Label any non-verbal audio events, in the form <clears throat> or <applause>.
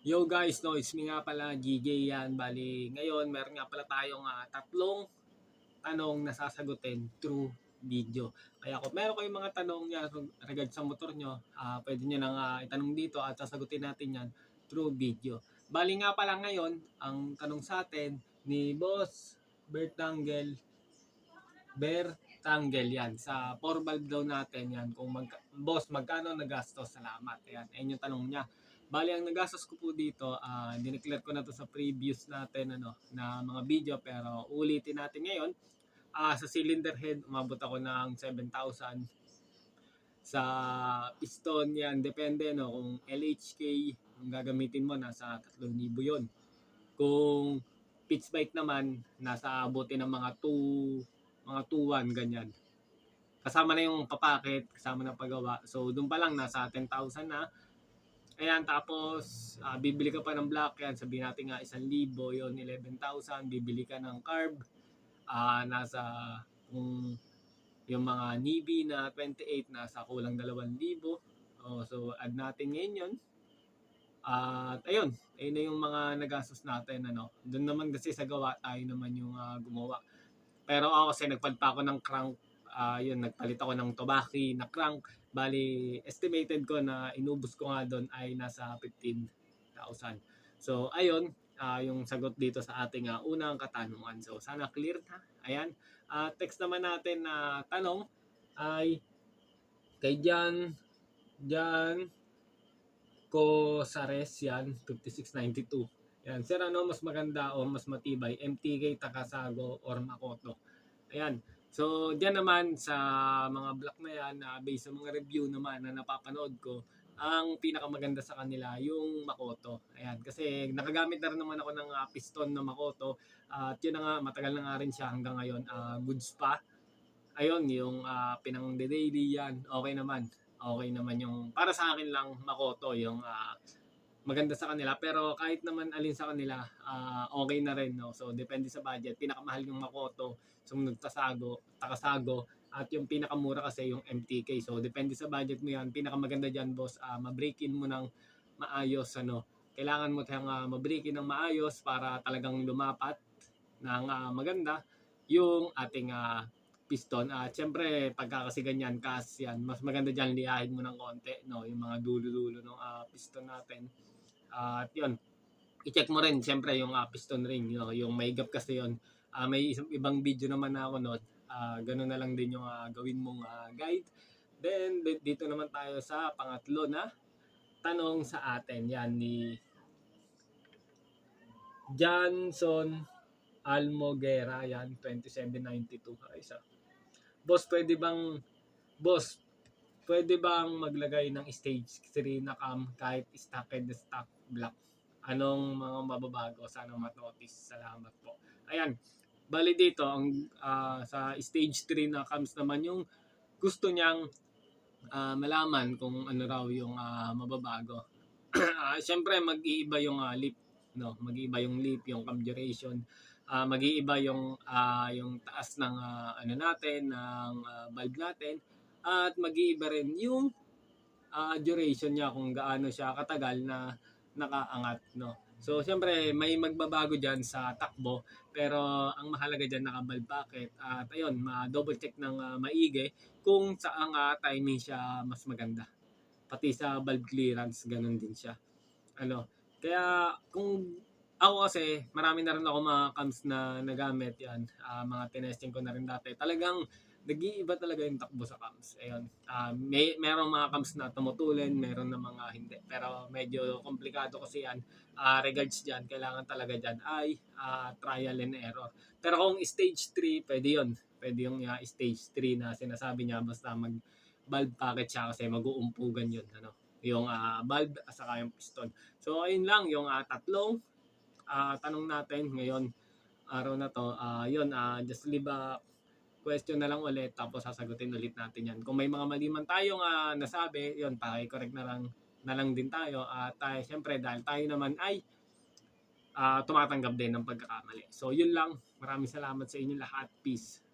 Yo guys, no, it's me nga pala, GJ yan. Bali, ngayon, meron nga pala tayong ah, tatlong tanong na sasagutin through video. Kaya kung meron kayong mga tanong yan regard sa motor nyo, ah, pwede nyo nang ah, itanong dito at sasagutin natin yan through video. Bali nga pala ngayon, ang tanong sa atin ni Boss Bertanggel, Bertanggel yan. Sa 4 valve daw natin yan. Kung mag, boss, magkano nagastos? Salamat. Ayan, ayan yung tanong niya. Bali, ang nagastos ko po dito, ah dineclare ko na to sa previous natin ano, na mga video pero ulitin natin ngayon. Ah sa cylinder head, umabot ako ng 7,000. Sa piston yan, depende no, kung LHK ang gagamitin mo, nasa 3,000 yon. Kung pitch bike naman, nasa abutin ng mga 2, mga 2,1 ganyan. Kasama na yung papakit, kasama na paggawa. So, doon pa lang, nasa 10,000 na. Ayan, tapos ah, bibili ka pa ng black yan, sabihin natin nga 1,000, yun 11,000, bibili ka ng carb, ah nasa kung yung mga Nibi na 28 nasa kulang 2,000. Oh, so add natin ngayon yun. At ayun, ayun na yung mga nagastos natin ano. Doon naman kasi sa gawa tayo naman yung ah, gumawa. Pero ako kasi nagpad pa ako ng crank, ah yun, nagpalit ako ng Tobaki na crank. Bali, estimated ko na inubos ko nga doon ay nasa 15,000. So, ayun, ah, yung sagot dito sa ating ah, unang katanungan. So, sana clear na. Ayan. Ah, text naman natin na tanong ay kay Jan, Jan Cosares yan, 5692. Yan, sir ano mas maganda o mas matibay, MTK, Takasago, or Makoto? Ayan. So, diyan naman sa mga block na yan, na based sa mga review naman na napapanood ko, ang pinakamaganda sa kanila yung Makoto. Ayan, kasi nakagamit na rin naman ako ng ah, piston na Makoto. At yun na nga, matagal na nga rin siya hanggang ngayon. Ah, goods pa. Ayun, yung uh, pinang daily yan, okay naman. Okay naman yung, para sa akin lang, Makoto, yung ah, maganda sa kanila. Pero kahit naman alin sa kanila, ah, okay na rin. No? So, depende sa budget. Pinakamahal yung Makoto, sumunod Tasago, Takasago, at yung pinakamura kasi yung MTK. So, depende sa budget mo yan. Pinakamaganda dyan, boss, ah, ma-break-in mo ng maayos. Ano. Kailangan mo tayong uh, ma-break-in ng maayos para talagang lumapat ng ah, maganda yung ating ah, piston. At syempre, pagka kasi ganyan, kas yan, mas maganda dyan liyahin mo ng konti, no? yung mga dulo-dulo ng ah, piston natin. At yun, i-check mo rin syempre yung ah, piston ring, no? yung may gap kasi yun. Ah, may isang ibang video naman na ako no, ah ganun na lang din yung ah, gawin mong ah, guide. Then, di- dito naman tayo sa pangatlo na tanong sa atin. Yan ni Johnson Almoguera. Yan, 2792. Ay, isa. Boss, pwede bang, boss, pwede bang maglagay ng stage 3 na cam kahit stocked na stock block? Anong mga mababago? Sana matotis. Salamat po. Ayan, bali dito, ang ah, sa stage 3 na cams naman yung gusto niyang ah, malaman kung ano raw yung ah, mababago. <clears throat> Ah, Siyempre, mag-iiba yung ah, lip, no? Mag-iiba yung lip, yung cam duration. Ah, mag-iiba yung ah, yung taas ng ah, ano natin, ng ah, valve natin at mag-iiba rin yung ah, duration niya kung gaano siya katagal na nakaangat, no? So, siyempre, may magbabago dyan sa takbo, pero ang mahalaga dyan naka-valve packet. At ayun, ma-double check ng ah, maigi kung saang ah, timing siya mas maganda. Pati sa valve clearance, ganun din siya. Ano, kaya kung ako kasi, marami na rin ako mga cams na nagamit yan. Ah, mga tinesting ko na rin dati. Talagang nag-iiba talaga yung takbo sa cams. Ayun. Ah, may merong mga cams na tumutulin, meron na mga hindi. Pero medyo komplikado kasi yan. Ah, regards diyan, kailangan talaga diyan ay ah, trial and error. Pero kung stage 3, pwede 'yon. Pwede yung ah, stage 3 na sinasabi niya basta mag valve packet siya kasi mag-uumpugan 'yon, ano. Yung ah, valve at saka yung piston. So ayun lang yung ah, tatlong ah, tanong natin ngayon araw na to. Ah, 'yun, ah, just leave a question na lang ulit tapos sasagutin ulit natin yan. Kung may mga mali man tayong ah, nasabi, yun, paki-correct na lang na lang din tayo. At tayo, syempre, dahil tayo naman ay ah, tumatanggap din ng pagkakamali. So, yun lang. Maraming salamat sa inyo lahat. Peace.